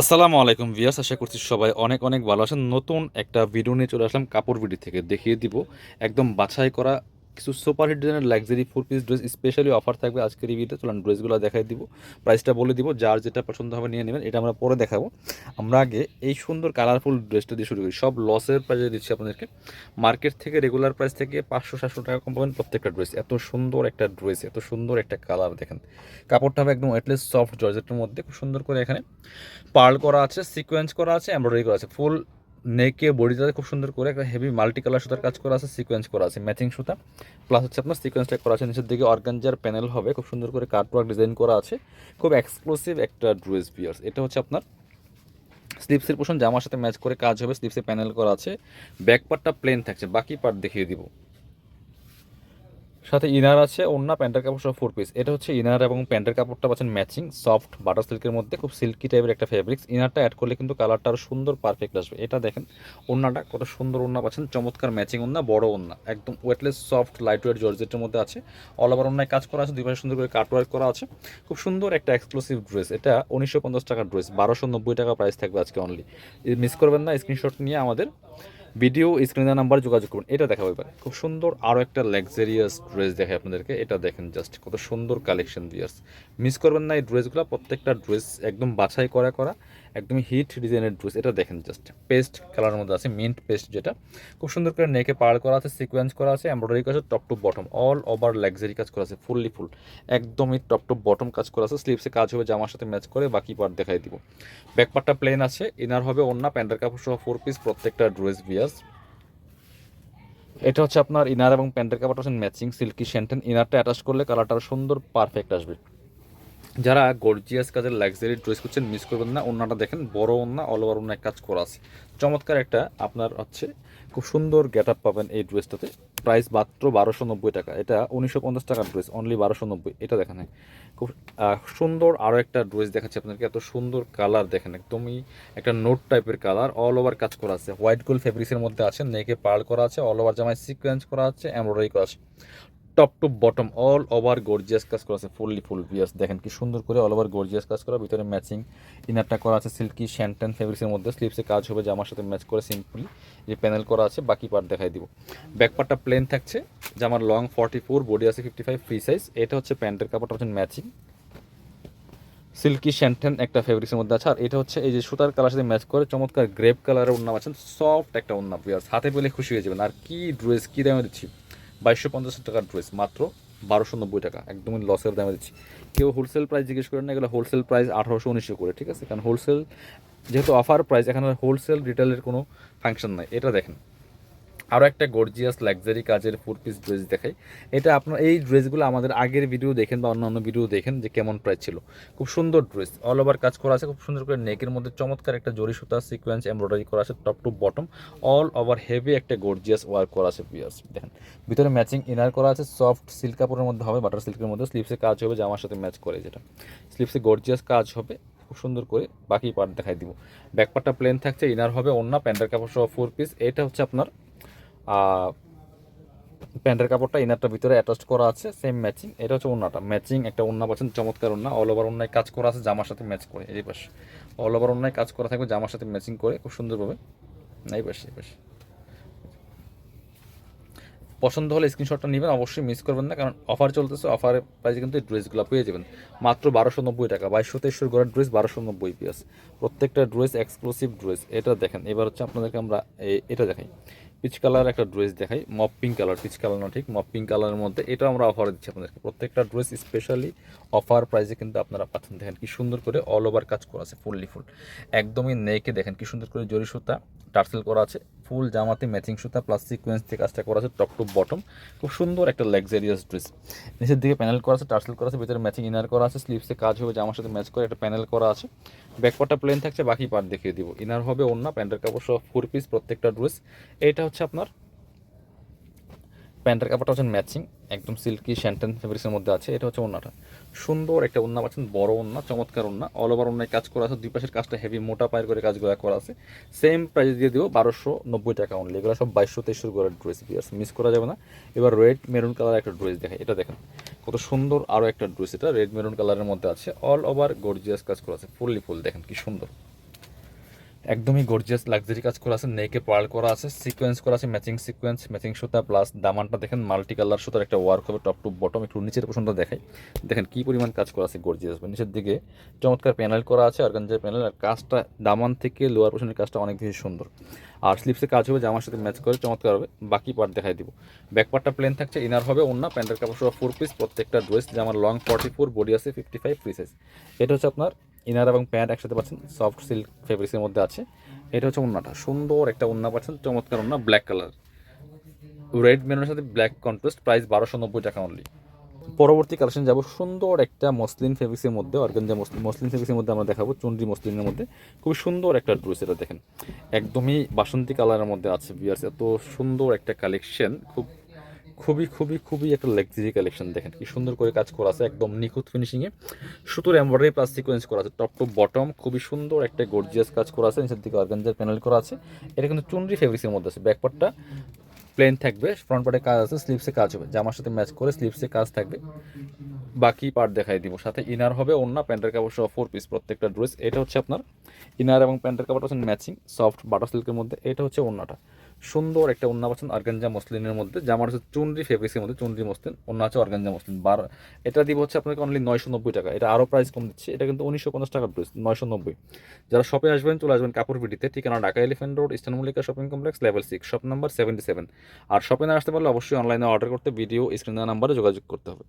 আসসালামু আলাইকুম ভিয়াস আশা করছি সবাই অনেক অনেক ভালো আছেন। নতুন একটা ভিডিও নিয়ে চলে আসলাম কাপড় ভিডিও থেকে। দেখিয়ে দিব, একদম বাছাই করা কিছু সুপার হিট ডিজাইনের luxury four piece dress specially offer থাকবে আজকের ভিডিওতে চলুন ড্রেসগুলো দেখাই দিব। প্রাইসটা বলে দিব, যার যেটা পছন্দ হবে নিয়ে নেবেন, এটা আমরা পরে দেখাবো। আমরা আগে এই সুন্দর কালারফুল ড্রেসটা দিয়ে শুরু করি। সব লসের প্রাইসে দিচ্ছি আপনাদেরকে। মার্কেট থেকে রেগুলার প্রাইস থেকে পাঁচশো সাতশো টাকা কম পাবেন প্রত্যেকটা ড্রেস এত সুন্দর একটা ড্রেস এত সুন্দর একটা কালার দেখেন। কাপড়টা হবে একদম ওয়েটলেস সফট জর্জেটের মধ্যে, খুব সুন্দর করে এখানে পার্ল করা আছে সিকোয়েন্স করা আছে এমব্রয়ডারি করা আছে। ফুল নেকে বডিটাতে খুব সুন্দর করে একটা হেভি মাল্টি কালার সুতার কাজ করা আছে সিকোয়েন্স করা আছে ম্যাচিং সুতা। প্লাস হচ্ছে আপনার সিকোয়েন্সটা করা আছে, নিচের দিকে অর্গানজার প্যানেল হবে, খুব সুন্দর করে কার্টওয়ার্ক ডিজাইন করা আছে। খুব এক্সক্লুসিভ একটা ড্রেস বিয়ার্স এটা হচ্ছে আপনার স্লিপসের পোষণ জামার সাথে ম্যাচ করে কাজ হবে স্লিপসে প্যানেল করা আছে। ব্যাক পার্টটা প্লেন থাকছে, বাকি পার্ট দেখিয়ে দিব। সাথে ইনার আছে ওন্না প্যান্টের কাপড় সহ ফোর পিস এটা হচ্ছে ইনার এবং প্যান্টের কাপড়টা পাচ্ছেন ম্যাচিং সফট বাটার সিল্কের মধ্যে, খুব সিল্কি টাইপের একটা ফেব্রিক্স ইনারটা অ্যাড করলে কিন্তু কালারটা আরও সুন্দর পারফেক্ট আসবে। এটা দেখেন ওন্নাটা কত সুন্দর ওন্না পাচ্ছেন, চমৎকার ম্যাচিং ওন্না বড় ওন্না একদম ওয়েটলেস সফট লাইট ওয়েট জর্জেটের মধ্যে আছে। অল ওভার ওন্নায় কাজ করা আছে, দুই পাশে সুন্দর করে কাটওয়ার্ক করা আছে। খুব সুন্দর একটা এক্সক্লুসিভ ড্রেস এটা উনিশশো পঞ্চাশ টাকার ড্রেস বারোশো নব্বই টাকা প্রাইস থাকবে আজকে অনলি মিস করবেন না স্ক্রিনশট নিয়ে আমাদের ভিডিও স্ক্রিনে নাম্বার যোগাযোগ করুন। এটা দেখাবো এবার। খুব সুন্দর আরও একটা লাক্সারিয়াস ড্রেস দেখে আপনাদেরকে। এটা দেখেন জাস্ট কত সুন্দর কালেকশন দিয়ার্স মিস করবেন না এই ড্রেসগুলো প্রত্যেকটা ড্রেস একদম বাছাই করা করা। একদম হিট ডিজাইনের ড্রেস এটা দেখেন জাস্ট পেস্ট কালারের মধ্যে আছে মিন্ট পেস্ট যেটা। খুব সুন্দর করে নেকে পাড় করা আছে সিকোয়েন্স করা আছে এমব্রয়ডারি কাজ top to bottom all over luxury কাজ করা আছে ফুললি ফুল একদমই টপ টু বটম কাজ করা আছে স্লিপসে কাজ হবে, জামার সাথে ম্যাচ করে, বাকি পার্ট দেখাই দিব। ব্যাক পার্টটা প্লেন আছে ইনার হবে অন্য প্যান্টের কাপড় সহ ফোর পিস প্রত্যেকটা ড্রেস বিয়ার্স এটা হচ্ছে আপনার ইনার এবং প্যান্টের কাপড়টা হচ্ছে ম্যাচিং সিল্কি শ্যান্টেন ইনারটা অ্যাটাচ করলে কালারটা সুন্দর পারফেক্ট আসবে। যারা গর্জিয়াস কাজের লাক্সারি ড্রেস করছেন মিস করবেন না। ওনাটা দেখেন, বড় ওনা অল ওভার ওনায় কাজ করা আছে। চমৎকার একটা আপনার হচ্ছে খুব সুন্দর গেট আপ পাবেন এই ড্রেসটাতে প্রাইস মাত্র বারোশো নব্বই টাকা। এটা উনিশশো পঞ্চাশ টাকার ড্রেস অনলি বারোশো নব্বই। এটা দেখেন হ্যাঁ। খুব সুন্দর আরও একটা ড্রেস দেখাচ্ছে আপনাদেরকে। এত সুন্দর কালার দেখেন, একদমই একটা নোট টাইপের কালার অল ওভার কাজ করা আছে। হোয়াইট গোল্ড ফেব্রিক্সের মধ্যে আছে নেকে পার্ল করা আছে অল ওভার জামায় সিকোয়েন্স করা আছে এমব্রয়ডারি করা আছে। Top to bottom all over gorgeous কাজ করা আছে ফুললি ফুল বিয়াস দেখেন কি সুন্দর করে অল ওভার গর্জিয়াস কাজ করা, ভিতরে ম্যাচিং ইনারটা করা আছে সিল্কি শ্যান্টেন ফেব্রিক্সের মধ্যে স্লিপসে কাজ হবে, জামার সাথে ম্যাচ করে সিম্পলি যে প্যানেল করা আছে, বাকি পার্ট দেখাই দিব। ব্যাক পার্টটা প্লেন থাকছে, জামার লং ফর্টি ফোর বডি আছে ফিফটি ফাইভ ফ্রি সাইজ এটা হচ্ছে প্যান্টের কাপড়টা হচ্ছে ম্যাচিং সিল্কি শ্যান্টেন একটা ফেব্রিক্সের মধ্যে আছে, আর এটা হচ্ছে এই যে সুতার কালার সাথে ম্যাচ করে, চমৎকার গ্রেপ কালারের ওন্না আছেন সফট একটা বিয়ার্স হাতে পেলে খুশি হয়ে যাবেন। আর কি ড্রেস কি দামে দিচ্ছি? বাইশশো পঞ্চাশ টাকার ড্রেস মাত্র বারোশো নব্বই টাকা। একদমই লসের দামে দিচ্ছি। কেউ হোলসেল প্রাইস জিজ্ঞেস করেন না, এগুলো হোলসেল প্রাইস আঠারোশো উনিশশো করে, ঠিক আছে? কারণ হোলসেল যেহেতু অফার প্রাইস এখানে হোলসেল রিটেলের কোনো ফাংশন নাই। এটা দেখেন। আরও একটা গর্জিয়াস লাক্সারি কাজের ফোর পিস ড্রেস দেখাই। এটা আপনার, এই ড্রেসগুলো আমাদের আগের ভিডিও দেখেন বা অন্যান্য ভিডিও দেখেন যে কেমন প্রাইস ছিল। খুব সুন্দর ড্রেস অল ওভার কাজ করা আছে, খুব সুন্দর করে নেকের মধ্যে চমৎকার একটা জরি সুতা সিকোয়েন্স এমব্রয়ডারি করা আছে top to bottom all over heavy একটা গর্জিয়াস ওয়ার্ক করা আছে পিয়ার্স দেখেন। ভিতরে ম্যাচিং ইনার করা আছে সফট সিল্ক কাপড়ের মধ্যে হবে বাটার সিল্কের মধ্যে স্লিপসে কাজ হবে, জামার সাথে ম্যাচ করে যেটা। স্লিপসে গর্জিয়াস কাজ হবে, খুব সুন্দর করে বাকি পার্ট দেখাই দিব। ব্যাক পার্টটা প্লেন থাকছে ইনার হবে অন্য প্যান্টের কাপড় সহ ফোর পিস এটা হচ্ছে আপনার প্যান্টের কাপড়টা ইনারটার ভিতরে অ্যাটাচ করা আছে সেম ম্যাচিং এটা হচ্ছে ওন্নাটা। ম্যাচিং একটা ওন্না পাচ্ছেন চমৎকার ওন্না। অল ওভার ওন্নায় কাজ করা আছে, জামার সাথে ম্যাচ করে। এই পাশে। অল ওভার ওন্নায় কাজ করা থাকবে, জামার সাথে ম্যাচিং করে, খুব সুন্দরভাবে। এই পাশে এই পাশে। পছন্দ হলে স্ক্রিনশটটা নেবেন, অবশ্যই মিস করবেন না, কারণ অফার চলতেছে অফারের প্রাইসে কিন্তু এই ড্রেসগুলো পেয়ে যাবেন। মাত্র বারোশো নব্বই টাকা, বাইশশো তেইশশোর গড়ের ড্রেস বারোশো নব্বই পিএস প্রত্যেকটা ড্রেস এক্সক্লুসিভ ড্রেস এটা দেখেন, এবার হচ্ছে আপনাদেরকে আমরা এটা দেখাই। পিচ কালার একটা ড্রেস দেখাই। মপ পিঙ্ক কালার, পিচ কালার না ঠিক, মপ পিঙ্ক কালারের মধ্যে এটা আমরা অফার দিচ্ছি আপনাদেরকে। প্রত্যেকটা ড্রেস স্পেশালি অফার প্রাইসে কিন্তু আপনারা পাচ্ছেন। দেখেন কি সুন্দর করে অল ওভার কাজ করা আছে ফুললি ফুল একদমই নেকে দেখেন কি সুন্দর করে জরি সুতা, টার্সেল করা আছে। ফুল জামাতে ম্যাচিং সুতা প্লাস সিকোয়েন্স থেকে কাজটা করা আছে টপ টু বটম খুব সুন্দর একটা লাক্সারিয়াস ড্রেস নিচের দিকে প্যানেল করা আছে টার্সেল করা আছে, ভিতরে ম্যাচিং ইনার করা আছে স্লিভসে কাজ হবে, জামার সাথে ম্যাচ করে একটা প্যানেল করা আছে। ব্যাকপার্টটা প্লেন থাকছে, বাকি পার্ট দেখিয়ে দিব। ইনার হবে অন্য প্যান্টের কাপড় সহ ফোর পিস প্রত্যেকটা ড্রেস এটা হচ্ছে আপনার, প্যান্টের কাপড়টা হচ্ছে ম্যাচিং একদম সিল্কি শ্যান্টেন ফেব্রিক্সের মধ্যে আছে, এটা হচ্ছে ওন্নাটা সুন্দর একটা ওন্না পাচ্ছেন, বড় ওন্না চমৎকার ওন্না অল ওভার ওন্নায় কাজ করা আছে দুই পাশের কাজটা হেভি মোটা পায়ের করে কাজগুলো করা আছে। সেম প্রাইস দিয়ে দিব বারোশো নব্বই টাকা অনলি এগুলো সব বাইশশো তেইশশো করে ড্রেস বিয়ার্স মিস করা যাবে না। এবার রেড মেরুন কালার একটা ড্রেস দেখে এটা দেখেন। কত সুন্দর আরও একটা ড্রেস এটা রেড মেরুন কালারের মধ্যে আছে। অল ওভার গর্জিয়াস কাজ করা আছে, ফুললি ফুল, দেখেন কি সুন্দর। একদমই গর্জিয়াস লাক্সারি কাজ করা আছে নেকে পার্ল করা আছে সিকোয়েন্স করা আছে ম্যাচিং সিকোয়েন্স ম্যাচিং সুতা প্লাস দামানটা দেখেন মাল্টি কালার সুতার একটা ওয়ার্ক হবে টপ টু বটম একটু নিচের পোশনটা দেখাই। দেখেন কি পরিমাণ কাজ করা আছে গর্জিয়াস নিচের দিকে চমৎকার প্যানেল করা আছে অর্গানজার প্যানেল আর কাজটা দামান থেকে লোয়ার পোশনের কাজটা অনেক বেশি সুন্দর। আর স্লিপসে কাজ হবে, জামার সাথে ম্যাচ করে চমৎকার হবে, বাকি পার্ট দেখাই দিব। ব্যাক পার্টটা প্লেন থাকছে ইনার হবে অন্য প্যান্টের কাপড় সহ ফোর পিস প্রত্যেকটা ড্রেস জামার লং ফর্টি ফোর বডি আছে ফিফটি ফাইভ ফ্রি সাইজ এটা হচ্ছে আপনার ইনার এবং প্যান্ট একসাথে পাচ্ছেন, সফট সিল্ক ফেব্রিক্সের মধ্যে আছে। এটা হচ্ছে ওন্নাটা সুন্দর একটা ওন্না পাচ্ছেন, চমৎকার ওন্না ব্ল্যাক কালার রেড মেরুনের সাথে ব্ল্যাক কন্ট্রাস্ট প্রাইস বারোশো নব্বই টাকা অনলি পরবর্তী কালেকশন যাব, সুন্দর একটা মসলিন ফেব্রিক্সের মধ্যে, অর্গানজা মসলিন মসলিন ফেব্রিক্সের মধ্যে আমরা দেখাবো, চুনরি মসলিনের মধ্যে। খুবই সুন্দর একটা ড্রেস এটা দেখেন। একদমই বাসন্তী কালারের মধ্যে আছে বিয়ার্স এত সুন্দর একটা কালেকশন খুব খুবই খুবই খুবই একটা লাক্সারি কালেকশন দেখেন। কি সুন্দর করে কাজ করা আছে, একদম নিখুঁত ফিনিশিংয়ে সুতোর এমব্রয়ডারি প্লাস সিকোয়েন্স করা আছে টপ টু বটম খুবই সুন্দর একটা গর্জিয়াস কাজ করা আছে, নিচের দিকে অর্গানজার প্যানেল করা আছে। এটা কিন্তু চুনরি ফেব্রিক্সের মধ্যে আছে ব্যাকপার্টটা প্লেন থাকবে ফ্রন্ট পার্টে কাজ আছে স্লিপসে কাজ হবে, জামার সাথে ম্যাচ করে স্লিপসে কাজ থাকবে। বাকি পার্ট দেখাই দিব, সাথে ইনার হবে অন্য প্যান্টের কাপড় সহ ফোর পিস প্রত্যেকটা ড্রেস এটা হচ্ছে আপনার ইনার এবং প্যান্টের কাপড় হচ্ছে ম্যাচিং সফট বাটার সিল্কের মধ্যে, এটা হচ্ছে ওন্নাটা সুন্দর একটা ওন্না পাচ্ছেন অর্গানজা মসলিনের মধ্যে। জামার হচ্ছে চুনরি ফেব্রিক্সের মধ্যে চুনরি মসলিন অন্য আছে অর্গানজা মসলিন। বার, এটা দিব হচ্ছে আপনাকে অনলি নয়শো নব্বই টাকা। এটা আরও প্রাইস কম দিচ্ছে। এটা কিন্তু উনিশশো পঞ্চাশ টাকার ড্রেস নয়শো নব্বই। যারা শপে আসবেন, চলে আসবেন কাপড় পিটিতে ঠিকানা Dhaka elephant road eastern Mallika shopping complex level six shop number seventy seven আর শপে না আসতে পারলে অবশ্যই অনলাইনে অর্ডার করতে ভিডিও স্ক্রিন নাম্বারে যোগাযোগ করতে হবে।